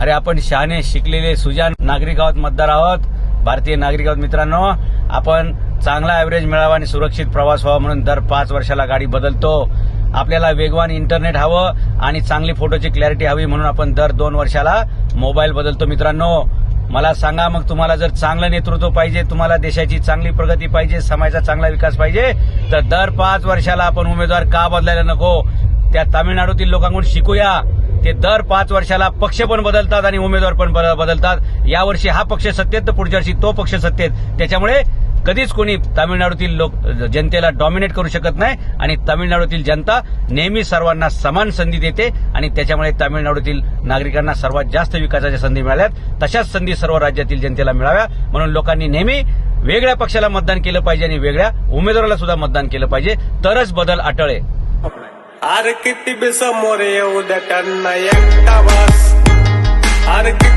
अरे आपण शहाणे शिकलेले सुजान नागरिक आहोत मतदार आहोत. भारतीय नागरिक आहोत मित्रांनो. आपण चांगला ऍव्हरेज मिळावा आणि सुरक्षित प्रवास व्हावा म्हणून दर पाच वर्षाला गाडी बदलतो. आपल्याला वेगवान इंटरनेट हवं आणि चांगली फोटोची क्लॅरिटी हवी म्हणून आपण दर दोन वर्षाला मोबाईल बदलतो मित्रांनो. मला सांगा मग तुम्हाला जर चांगलं नेतृत्व पाहिजे तुम्हाला देशाची चांगली प्रगती पाहिजे समाजाचा चांगला विकास पाहिजे तर दर पाच वर्षाला आपण उमेदवार का बदलायला नको? त्या तामिळनाडूतील लोकांकडून शिकूया. ते दर पाच वर्षाला पक्ष पण बदलतात आणि उमेदवार पण बद- बदलतात. यावर्षी हा पक्ष सत्तेत तर पुढच्या वर्षी तो पक्ष सत्तेत. त्याच्यामुळे कधीच कोणी तामिळनाडूतील लोक जनतेला डॉमिनेट करू शकत नाही आणि तामिळनाडूतील जनता नेहमी सर्वांना समान संधी देते आणि त्याच्यामुळे तामिळनाडूतील नागरिकांना सर्वात जास्त विकासाच्या संधी मिळाल्यात. तशाच संधी सर्व राज्यातील जनतेला मिळाव्या. म्हणून लोकांनी नेहमी वेगळ्या पक्षाला मतदान केलं पाहिजे आणि वेगळ्या उमेदवाराला सुद्धा मतदान केलं पाहिजे. तरच बदल आटळे अर किती बिसमोरे येऊ दटन एकटा बस अर किती